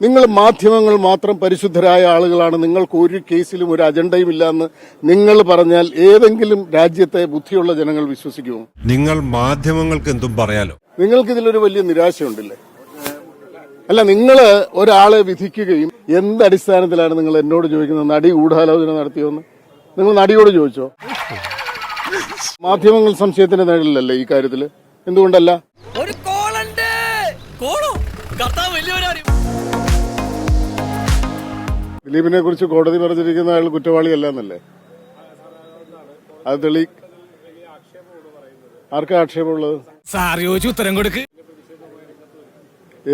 നിങ്ങൾ മാധ്യമങ്ങൾ മാത്രം പരിശുദ്ധരായ ആളുകളാണ്. നിങ്ങൾക്ക് ഒരു കേസിലും ഒരു അജണ്ടയും ഇല്ലാന്ന് നിങ്ങൾ പറഞ്ഞാൽ ഏതെങ്കിലും രാജ്യത്തെ ബുദ്ധിയുള്ള ജനങ്ങൾ വിശ്വസിക്കുമോ? നിങ്ങൾ മാധ്യമങ്ങൾക്ക് എന്തും പറയാലോ? നിങ്ങൾക്ക് ഇതിലൊരു വലിയ നിരാശയുണ്ടല്ലേ? അല്ല നിങ്ങൾ ഒരാളെ വിധിക്കുകയും എന്ത് അടിസ്ഥാനത്തിലാണ് നിങ്ങൾ എന്നോട് ചോദിക്കുന്നത്? നടി ഗൂഢാലോചന നടത്തിയോന്ന്? നിങ്ങൾ നടിയോട് ചോദിച്ചോ? മാധ്യമങ്ങൾ സംശയത്തിന്റെ നേടില്ലല്ലേ ഈ കാര്യത്തിൽ? എന്തുകൊണ്ടല്ല? ഒരു കോളുണ്ട്. കോളോ. കർത്താവ് ദിലീപിനെ കുറിച്ച് കോടതി പറഞ്ഞിരിക്കുന്ന അയാൾ കുറ്റവാളിയല്ല എന്നല്ലേ അത് തെളി ആർക്കാ ആക്ഷേപമുള്ളത്? സാർ ചോദിച്ചു ഉത്തരം കൊടുക്ക്.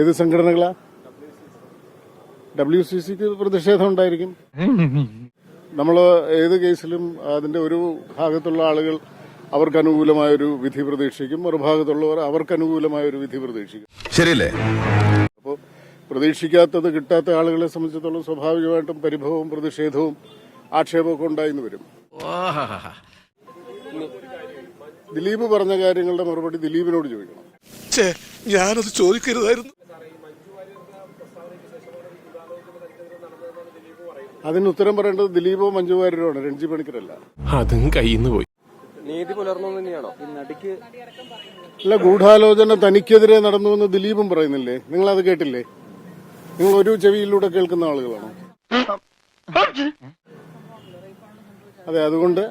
ഏത് സംഘടനകളാ? ഡബ്ല്യു സി സിക്ക് പ്രതിഷേധം ഉണ്ടായിരിക്കും. നമ്മൾ ഏത് കേസിലും അതിന്റെ ഒരു ഭാഗത്തുള്ള ആളുകൾ അവർക്ക് അനുകൂലമായ ഒരു വിധി പ്രതീക്ഷിക്കും. മറുഭാഗത്തുള്ളവർ അവർക്ക് അനുകൂലമായ ഒരു വിധി പ്രതീക്ഷിക്കും. ശരിയല്ലേ? പ്രതീക്ഷിക്കാത്തത് കിട്ടാത്ത ആളുകളെ സംബന്ധിച്ചിടത്തോളം സ്വാഭാവികമായിട്ടും പരിഭവവും പ്രതിഷേധവും ആക്ഷേപമൊക്കെ ഉണ്ടായിന്ന് വരും. ദിലീപ് പറഞ്ഞ കാര്യങ്ങളുടെ മറുപടി ദിലീപിനോട് ചോദിക്കണം. ഞാനത് ചോദിക്കരുതായിരുന്നു. അതിന് ഉത്തരം പറയേണ്ടത് ദിലീപോ മഞ്ജു വാര്യരോ ആണ് രഞ്ജി പണിക്കരല്ല. അതും കയ്യിന്ന് പോയി. നീതി പുലർന്നു തന്നെയാണോ? നടിക്ക് അല്ല ഗൂഢാലോചന തനിക്കെതിരെ നടന്നുവെന്ന് ദിലീപും പറയുന്നില്ലേ? നിങ്ങൾ അത് കേട്ടില്ലേ? നിങ്ങൾ ഒരു ചെവിയിലൂടെ കേൾക്കുന്ന ആളുകളാണോ? അതെ അതുകൊണ്ട്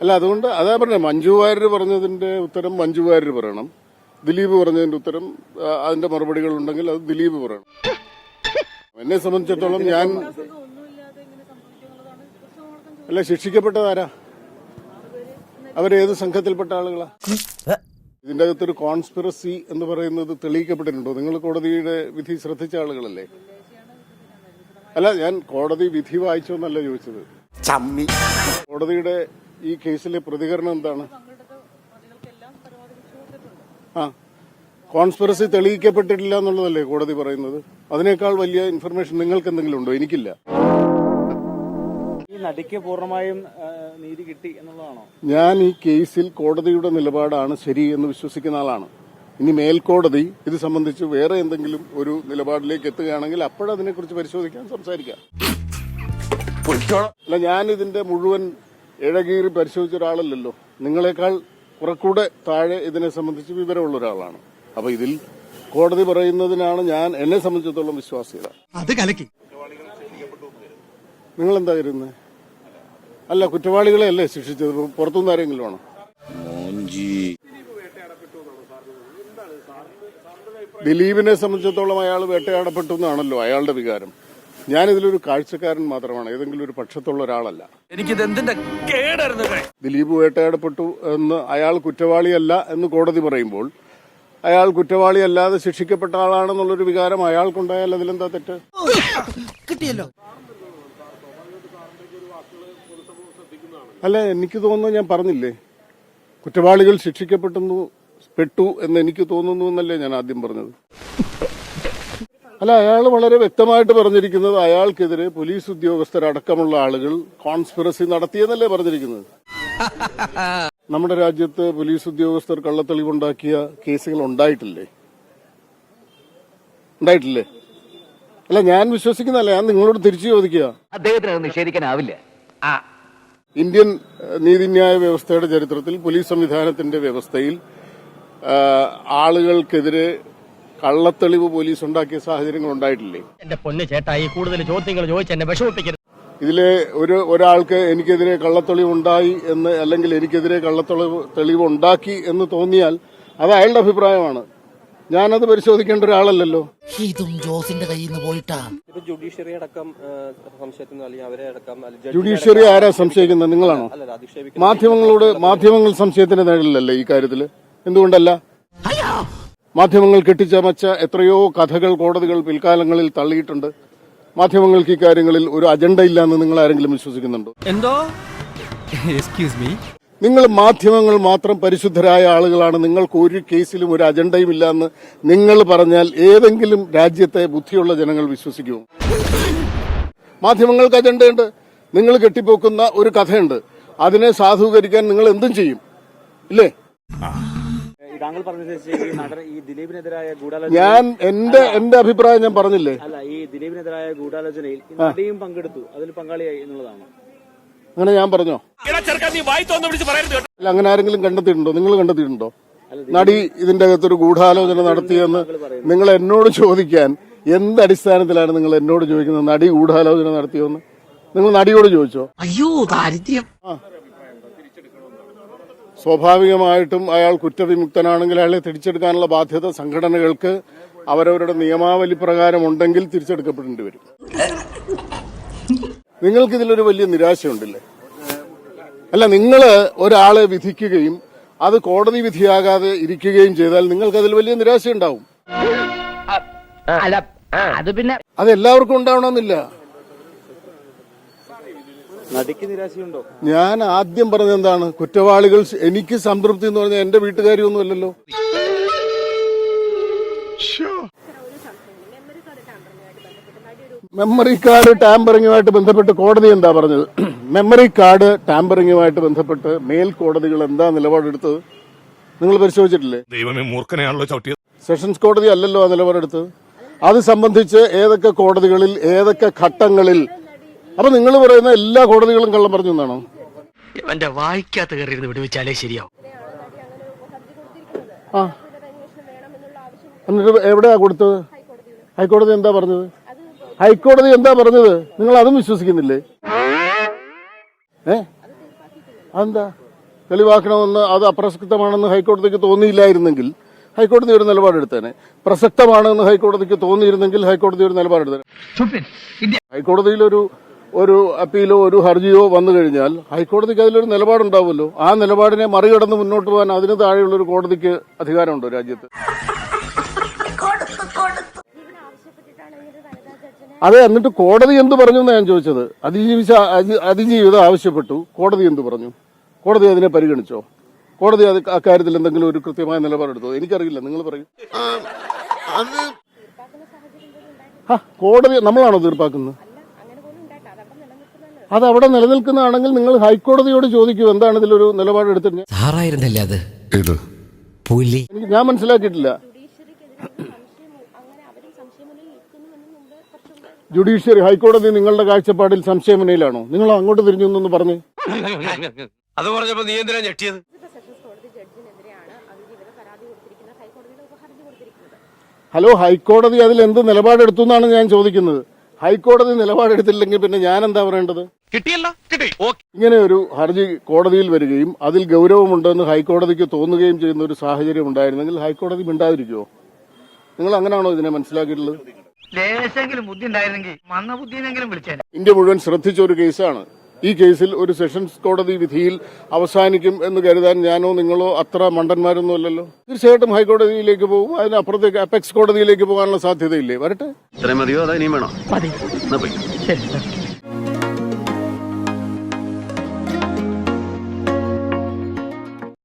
അല്ല അതുകൊണ്ട് അതാ പറഞ്ഞ മഞ്ജു വാര്യർ പറഞ്ഞതിന്റെ ഉത്തരം മഞ്ജു വാര്യർ പറയണം. ദിലീപ് പറഞ്ഞതിന്റെ ഉത്തരം അതിന്റെ മറുപടികൾ ഉണ്ടെങ്കിൽ അത് ദിലീപ് പറയണം. എന്നെ സംബന്ധിച്ചിടത്തോളം ഞാൻ അല്ല ശിക്ഷിക്കപ്പെട്ടതാരാ അവരേത് സംഘത്തിൽപ്പെട്ട ആളുകളാ? ഇതിന്റെ അകത്തൊരു കോൺസ്പിറസി എന്ന് പറയുന്നത് തെളിയിക്കപ്പെട്ടിട്ടുണ്ടോ? നിങ്ങൾ കോടതിയുടെ വിധി ശ്രദ്ധിച്ച ആളുകളല്ലേ? അല്ല ഞാൻ കോടതി വിധി വായിച്ചോന്നല്ല ചോദിച്ചത്. കോടതിയുടെ ഈ കേസിലെ പ്രതികരണം എന്താണ്? ആ കോൺസ്പിറസി തെളിയിക്കപ്പെട്ടിട്ടില്ല എന്നുള്ളതല്ലേ കോടതി പറയുന്നത്? അതിനേക്കാൾ വലിയ ഇൻഫർമേഷൻ നിങ്ങൾക്ക് എന്തെങ്കിലും ഉണ്ടോ? എനിക്കില്ല. നടിക്ക് പൂർണമായും നീതി കിട്ടി എന്നുള്ളതാണോ? ഞാൻ ഈ കേസിൽ കോടതിയുടെ നിലപാടാണ് ശരി എന്ന് വിശ്വസിക്കുന്ന ആളാണ്. ഇനി മേൽക്കോടതി ഇത് സംബന്ധിച്ച് വേറെ എന്തെങ്കിലും ഒരു നിലപാടിലേക്ക് എത്തുകയാണെങ്കിൽ അപ്പോഴതിനെക്കുറിച്ച് പരിശോധിക്കാൻ സംസാരിക്കാം. അല്ല ഞാൻ ഇതിന്റെ മുഴുവൻ ഇഴകീറി പരിശോധിച്ച ഒരാളല്ലല്ലോ. നിങ്ങളെക്കാൾ കുറക്കൂടെ താഴെ ഇതിനെ സംബന്ധിച്ച് വിവരമുള്ള ഒരാളാണ്. അപ്പൊ ഇതിൽ കോടതി പറയുന്നതിനാണ് ഞാൻ എന്നെ സംബന്ധിച്ചിടത്തോളം വിശ്വാസ്യത. അത് കലക്കി. നിങ്ങൾ എന്താ കരുതുന്നത് അല്ല കുറ്റവാളികളെ അല്ലേ ശിക്ഷിച്ചത്? പുറത്തുനിന്ന് ആരെങ്കിലും ആണോ? ദിലീപിനെ സംബന്ധിച്ചിടത്തോളം അയാൾ വേട്ടയാടപ്പെട്ടു എന്നാണല്ലോ അയാളുടെ വികാരം. ഞാനിതിലൊരു കാഴ്ചക്കാരൻ മാത്രമാണ് ഏതെങ്കിലും ഒരു പക്ഷത്തുള്ള ഒരാളല്ല. എനിക്കിത് എന്തിന്റെ കേടായിരുന്നു ദിലീപ് വേട്ടയാടപ്പെട്ടു എന്ന് അയാൾ കുറ്റവാളിയല്ല എന്ന് കോടതി പറയുമ്പോൾ അയാൾ കുറ്റവാളിയല്ലാതെ ശിക്ഷിക്കപ്പെട്ട ആളാണെന്നുള്ളൊരു വികാരം അയാൾക്കുണ്ടായാൽ അതിലെന്താ തെറ്റ്? കിട്ടിയല്ലോ. അല്ല എനിക്ക് തോന്നുന്നു ഞാൻ പറഞ്ഞില്ലേ? കുറ്റവാളികൾ ശിക്ഷിക്കപ്പെട്ടു പെട്ടു എന്ന് എനിക്ക് തോന്നുന്നു എന്നല്ലേ ഞാൻ ആദ്യം പറഞ്ഞത്. അല്ല അയാൾ വളരെ വ്യക്തമായിട്ട് പറഞ്ഞിരിക്കുന്നത് അയാൾക്കെതിരെ പോലീസ് ഉദ്യോഗസ്ഥരടക്കമുള്ള ആളുകൾ കോൺസ്പിറസി നടത്തിയെന്നല്ലേ പറഞ്ഞിരിക്കുന്നത്. നമ്മുടെ രാജ്യത്ത് പോലീസ് ഉദ്യോഗസ്ഥർ കള്ളത്തെളിവുണ്ടാക്കിയ കേസുകൾ ഉണ്ടായിട്ടില്ലേ? ഉണ്ടായിട്ടില്ലേ? അല്ല ഞാൻ വിശ്വസിക്കുന്നല്ല ഞാൻ നിങ്ങളോട് തിരിച്ചു ചോദിക്കുക. അദ്ദേഹത്തിന് നിഷേധിക്കാനാവില്ല. ഇന്ത്യൻ നീതിന്യായ വ്യവസ്ഥയുടെ ചരിത്രത്തിൽ പോലീസ് സംവിധാനത്തിന്റെ വ്യവസ്ഥയിൽ ആളുകൾക്കെതിരെ കള്ളത്തെളിവ് പോലീസ് ഉണ്ടാക്കിയ സാഹചര്യങ്ങൾ ഉണ്ടായിട്ടില്ലേ? എന്റെ പൊന്ന് ചേട്ടായി കൂടുതൽ ചോദ്യങ്ങൾ ചോദിച്ച് എന്നെ വിഷമിപ്പിക്കരുത്. ഇതിലെ ഒരു ഒരാൾക്ക് എനിക്കെതിരെ കള്ളത്തെളിവ് ഉണ്ടായി എന്ന് അല്ലെങ്കിൽ എനിക്കെതിരെ കള്ളത്തെളിവ് തെളിവ് ഉണ്ടാക്കി എന്ന് തോന്നിയാൽ അത് അയാളുടെ അഭിപ്രായമാണ്. ഞാനത് പരിശോധിക്കേണ്ട ഒരാളല്ലല്ലോ. ഇതും ജോസിന്റെ കയ്യിൽ നിന്ന് പോയിട്ടാ. ഇപ്പൊ ജുഡീഷ്യറി അടക്കം സംശയത്തിന് അല്ലെങ്കിൽ അവരെ അടക്കം ജുഡീഷ്യറി ആരാ സംശയിക്കുന്നത്? നിങ്ങളാണോ? മാധ്യമങ്ങളോട് മാധ്യമങ്ങൾ സംശയത്തിന്റെ നേടില്ലല്ലേ ഈ കാര്യത്തിൽ? എന്തുകൊണ്ടല്ല? മാധ്യമങ്ങൾ കെട്ടിച്ചമച്ച എത്രയോ കഥകൾ കോടതികൾ പിൽക്കാലങ്ങളിൽ തള്ളിയിട്ടുണ്ട്. മാധ്യമങ്ങൾക്ക് ഇക്കാര്യങ്ങളിൽ ഒരു അജണ്ട ഇല്ല എന്ന് നിങ്ങൾ ആരെങ്കിലും വിശ്വസിക്കുന്നുണ്ടോ? എന്തോ? എക്സ്ക്യൂസ് മീ നിങ്ങൾ മാധ്യമങ്ങൾ മാത്രം പരിശുദ്ധരായ ആളുകളാണ്. നിങ്ങൾക്ക് ഒരു കേസിലും ഒരു അജണ്ടയും ഇല്ല എന്ന് നിങ്ങൾ പറഞ്ഞാൽ ഏതെങ്കിലും രാജ്യത്തെ ബുദ്ധിയുള്ള ജനങ്ങൾ വിശ്വസിക്കുമോ മാധ്യമങ്ങൾക്ക് അജണ്ടയുണ്ട്. നിങ്ങൾ കെട്ടിപ്പോക്കുന്ന ഒരു കഥയുണ്ട്. അതിനെ സാധൂകരിക്കാൻ നിങ്ങൾ എന്തും ചെയ്യും. ഇല്ലേ? താങ്കൾ ഗൂഢാലോചന ഞാൻ എന്റെ എന്റെ അഭിപ്രായം ഞാൻ പറഞ്ഞില്ലേ? അല്ല ഈ ദിലീപിനെതിരായ ഗൂഢാലോചനയിൽ നടിയും പങ്കെടുത്തു. അതിൽ പങ്കാളിയായി എന്നുള്ളതാണ്. അങ്ങനെ ഞാൻ പറഞ്ഞോ? അല്ല അങ്ങനെ ആരെങ്കിലും കണ്ടെത്തിയിട്ടുണ്ടോ? നിങ്ങൾ കണ്ടെത്തിയിട്ടുണ്ടോ? നടി ഇതിന്റെ അകത്തൊരു ഗൂഢാലോചന നടത്തിയെന്ന് നിങ്ങൾ എന്നോട് ചോദിക്കാൻ എന്ത് അടിസ്ഥാനത്തിലാണ് നിങ്ങൾ എന്നോട് ചോദിക്കുന്നത്? നടി ഗൂഢാലോചന നടത്തിയെന്ന് നിങ്ങൾ നടിയോട് ചോദിച്ചോ? അയ്യോ ദാരിദ്ര്യം. സ്വാഭാവികമായിട്ടും അയാൾ കുറ്റവിമുക്തനാണെങ്കിൽ അയാളെ തിരിച്ചെടുക്കാനുള്ള ബാധ്യത സംഘടനകൾക്ക് അവരവരുടെ നിയമാവലി പ്രകാരം ഉണ്ടെങ്കിൽ തിരിച്ചെടുക്കപ്പെടേണ്ടി വരും. നിങ്ങൾക്ക് ഇതിലൊരു വലിയ നിരാശയുണ്ടല്ലേ? അല്ല നിങ്ങൾ ഒരാളെ വിധിക്കുകയും അത് കോടതി വിധിയാകാതെ ഇരിക്കുകയും ചെയ്താൽ നിങ്ങൾക്ക് അതിൽ വലിയ നിരാശയുണ്ടാവും. അല്ല അത് പിന്നെ അത് എല്ലാവർക്കും ഉണ്ടാവണമെന്നില്ല. നടിക്ക് നിരാശയുണ്ടോ? ഞാൻ ആദ്യം പറഞ്ഞത് എന്താണ്? കുറ്റവാളികൾ എനിക്ക് സംതൃപ്തി എന്ന് പറഞ്ഞാൽ എന്റെ വീട്ടുകാരിയൊന്നും അല്ലല്ലോ മെമ്മറി കാർഡ് ടാമ്പറിങ്ങുമായിട്ട് ബന്ധപ്പെട്ട് കോടതി എന്താ പറഞ്ഞത്? മെമ്മറി കാർഡ് ടാമ്പറിങ്ങുമായിട്ട് ബന്ധപ്പെട്ട് മേൽക്കോടതികൾ എന്താ നിലപാടെടുത്തത്? നിങ്ങൾ പരിശോധിച്ചിട്ടില്ലേ? ദൈവമേ മൂർഖനെയാണല്ലോ ചവിട്ടിയത്. സെഷൻസ് കോടതി അല്ലല്ലോ ആ നിലപാടെടുത്തത്. അത് സംബന്ധിച്ച് ഏതൊക്കെ കോടതികളിൽ ഏതൊക്കെ ഘട്ടങ്ങളിൽ? അപ്പൊ നിങ്ങൾ പറയുന്ന എല്ലാ കോടതികളും കള്ളം പറഞ്ഞു എന്നാണോ? എന്റെ വായിക്കാത്ത കയറിയിരുന്ന് വിടുവിച്ചാലേ ശരിയാവും. ആ. എന്നിട്ട് എവിടെയാ കൊടുത്തത്? ഹൈക്കോടതി എന്താ പറഞ്ഞത്? ഹൈക്കോടതി എന്താ പറഞ്ഞത്? നിങ്ങൾ അതും വിശ്വസിക്കുന്നില്ലേ? ഏ? അതെന്താ? തെളിവാക്കണമെന്ന് അത് അപ്രസക്തമാണെന്ന് ഹൈക്കോടതിക്ക് തോന്നിയില്ലായിരുന്നെങ്കിൽ ഹൈക്കോടതി ഒരു നിലപാടെടുത്തേനെ പ്രസക്തമാണെന്ന് ഹൈക്കോടതിക്ക് തോന്നിയിരുന്നെങ്കിൽ ഹൈക്കോടതി ഒരു നിലപാടെടുത്തേനെ ഹൈക്കോടതിയിൽ ഒരു ഒരു അപ്പീലോ ഒരു ഹർജിയോ വന്നു കഴിഞ്ഞാൽ ഹൈക്കോടതിക്ക് അതിലൊരു നിലപാടുണ്ടാവുമല്ലോ. ആ നിലപാടിനെ മറികടന്ന് മുന്നോട്ട് പോകാൻ അതിന് താഴെയുള്ള ഒരു കോടതിക്ക് അധികാരമുണ്ടോ രാജ്യത്ത്? അതെ എന്നിട്ട് കോടതി എന്ത് പറഞ്ഞു എന്നാ ഞാൻ ചോദിച്ചത്? അതിജീവിച്ച അതി- അതിജീവിതം ആവശ്യപ്പെട്ടു. കോടതി എന്ത് പറഞ്ഞു? കോടതി അതിനെ പരിഗണിച്ചോ? കോടതി അത് അക്കാര്യത്തിൽ എന്തെങ്കിലും ഒരു കൃത്യമായ നിലപാടെടുത്തോ എനിക്കറിയില്ല. നിങ്ങൾ പറയൂ. കോടതി നമ്മളാണോ തീർപ്പാക്കുന്നത്? അത് അവിടെ നിലനിൽക്കുന്നതാണെങ്കിൽ നിങ്ങൾ ഹൈക്കോടതിയോട് ചോദിക്കൂ എന്താണ് ഇതിലൊരു നിലപാടെടുത്തിട്ട് ഞാൻ- സാറായിരുന്നല്ലേ അത്? ഇത് പുലി. എനിക്ക് ഞാൻ മനസ്സിലാക്കിയിട്ടില്ല. ജുഡീഷ്യറി ഹൈക്കോടതി നിങ്ങളുടെ കാഴ്ചപ്പാടിൽ സംശയമനയിലാണോ? നിങ്ങൾ അങ്ങോട്ട് തിരിഞ്ഞു എന്നൊന്ന് പറഞ്ഞു. അത് പറഞ്ഞപ്പോ നീ എന്തിനാ ഞെട്ടിയത്? ഹലോ ഹൈക്കോടതി അതിൽ എന്ത് നിലപാടെടുത്തു എന്നാണ് ഞാൻ ചോദിക്കുന്നത്. ഹൈക്കോടതി നിലപാടെടുത്തില്ലെങ്കിൽ പിന്നെ ഞാൻ എന്താ പറയേണ്ടത്? കിട്ടിയല്ലോ കിട്ടി. ഇങ്ങനെ ഒരു ഹർജി കോടതിയിൽ വരികയും അതിൽ ഗൗരവമുണ്ടെന്ന് ഹൈക്കോടതിക്ക് തോന്നുകയും ചെയ്യുന്ന ഒരു സാഹചര്യം ഉണ്ടായിരുന്നെങ്കിൽ ഹൈക്കോടതി മിണ്ടാതിരിക്കുമോ നിങ്ങൾ അങ്ങനെയാണോ ഇതിനെ മനസ്സിലാക്കിയിട്ടുള്ളത്? ലേശെങ്കിലും ബുദ്ധി ഉണ്ടായിരുന്നെങ്കിൽ മന്ന ബുദ്ധിനെങ്കിലും വിളിച്ചേ ഇന്ത്യ മുഴുവൻ ശ്രദ്ധിച്ച ഒരു കേസാണ്. ഈ കേസിൽ ഒരു സെഷൻസ് കോടതി വിധിയിൽ അവസാനിക്കും എന്ന് കരുതാൻ ഞാനോ നിങ്ങളോ അത്ര മണ്ടന്മാരൊന്നും അല്ലല്ലോ. തീർച്ചയായിട്ടും ഹൈക്കോടതിയിലേക്ക് പോകും. അതിനപ്പുറത്തേക്ക് അപെക്സ് കോടതിയിലേക്ക് പോകാനുള്ള സാധ്യതയില്ലേ? വരട്ടെ. ഇത്രയും മതിയോ? അതോ ഇനിയും വേണോ? മതി. ശരി.